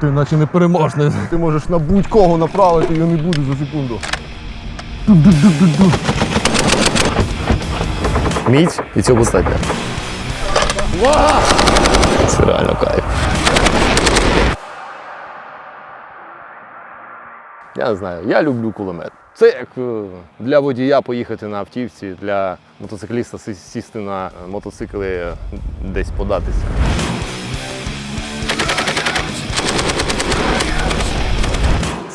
Ти наче не переможний. Ти можеш на будь-кого направити, його не буде за секунду. Мідь і цього достатньо. Це реально кайф. Я не знаю, я люблю кулемет. Це як е, для водія поїхати на автівці, для мотоцикліста сісти на мотоцикл і е, десь податися.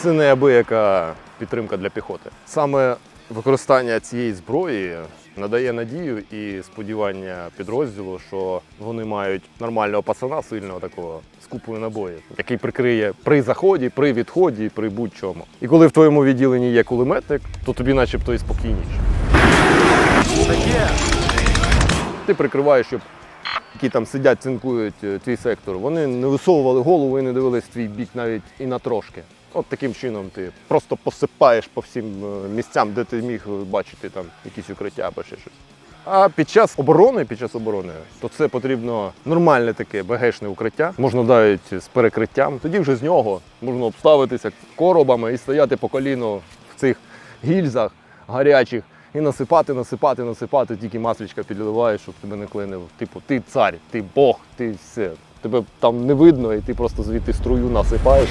Це неабияка підтримка для піхоти. Саме використання цієї зброї надає надію і сподівання підрозділу, що вони мають нормального пацана, сильного такого з купою набоїв, який прикриє при заході, при відході, при будь-чому. І коли в твоєму відділенні є кулеметник, то тобі начебто і спокійніше. Ти прикриваєш, щоб які там сидять, цинкують е, твій сектор, вони не висовували голову і не дивились твій бік навіть і на трошки. От таким чином ти просто посипаєш по всім е, місцям, де ти міг бачити там якісь укриття або ще щось. А під час оборони, під час оборони, то це потрібно нормальне таке БГшне укриття, можна навіть з перекриттям. Тоді вже з нього можна обставитися коробами і стояти по коліну в цих гільзах гарячих і насипати, насипати, насипати, тільки масличка підливаєш, щоб тебе не клинив. Типу, ти цар, ти Бог, ти все. Тебе там не видно, і ти просто звідти струю насипаєш.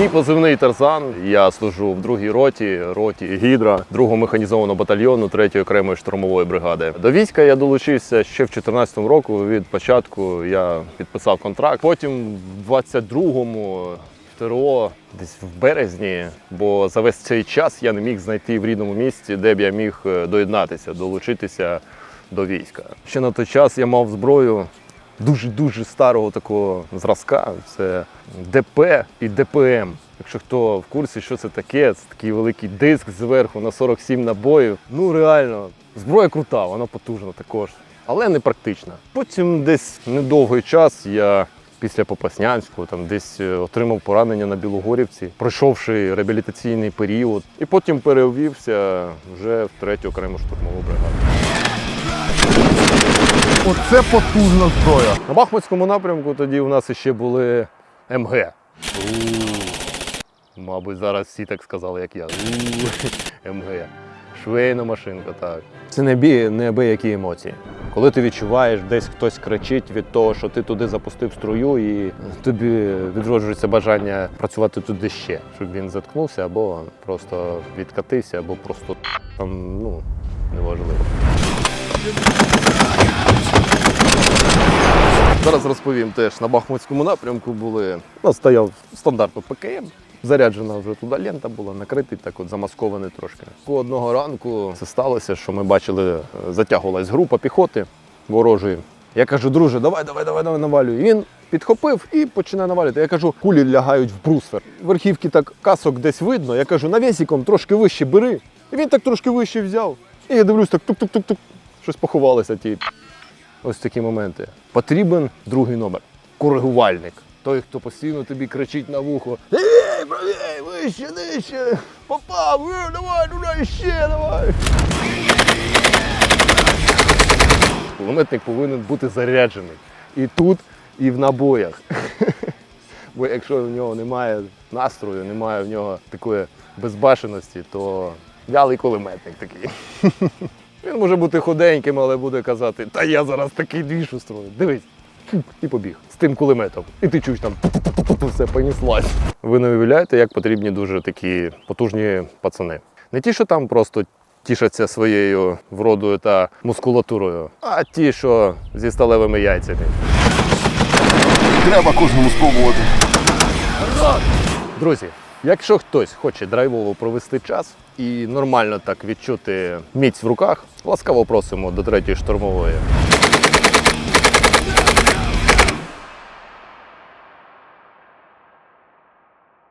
Мій позивний Тарзан. Я служу в другій роті, роті Гідра, другого механізованого батальйону 3-ї окремої штурмової бригади. До війська я долучився ще в 2014 року. Від початку я підписав контракт. Потім в 22-му в ТРО десь в березні, бо за весь цей час я не міг знайти в рідному місці, де б я міг е, доєднатися, долучитися до війська. Ще на той час я мав зброю дуже-дуже старого такого зразка. Це ДП і ДПМ. Якщо хто в курсі, що це таке, це такий великий диск зверху на 47 набоїв. Ну реально, зброя крута, вона потужна також, але не практична. Потім десь недовгий час я. Після Попаснянського там десь е, отримав поранення на Білогорівці, пройшовши реабілітаційний період, і потім перевівся вже в третю окрему штурмову бригаду. Оце потужна зброя. На Бахмутському напрямку тоді у нас ще були МГ. Мабуть, зараз всі так сказали, як я. МГ. Швейна машинка, так. Це неабі- неабиякі емоції. Коли ти відчуваєш, десь хтось кричить від того, що ти туди запустив струю, і тобі відроджується бажання працювати туди ще, щоб він заткнувся, або просто відкатився, або просто там, ну, неважливо. Зараз розповім теж на Бахмутському напрямку були. У нас стояв стандартно ПКМ. Заряджена вже туди лента була, накритий, так от замаскований трошки. Одного ранку це сталося, що ми бачили, е, затягувалась група піхоти ворожої. Я кажу, друже, давай, давай, давай, давай навалюй. Він підхопив і починає навалювати. Я кажу, кулі лягають в брусфер. Верхівки так касок десь видно. Я кажу, навісіком трошки вище бери. І він так трошки вище взяв. І я дивлюсь, так тук-тук-тук-тук. Щось поховалося ті. Ось такі моменти. Потрібен другий номер. Коригувальник. Той, хто постійно тобі кричить на вухо. Ей, правій, вище, нижче, попав, е, давай, туди ще, давай. Кулеметник повинен бути заряджений. І тут, і в набоях. Бо якщо в нього немає настрою, немає в нього такої безбашеності, то вялий кулеметник такий. Він може бути худеньким, але буде казати, та я зараз такий двіж устрою. Дивись. І побіг з тим кулеметом. І ти чуєш там все поніслась. Ви не уявляєте, як потрібні дуже такі потужні пацани. Не ті, що там просто тішаться своєю вродою та мускулатурою, а ті, що зі сталевими яйцями. Треба кожному спробувати. Друзі, якщо хтось хоче драйвово провести час і нормально так відчути міць в руках, ласкаво просимо до третьої штурмової.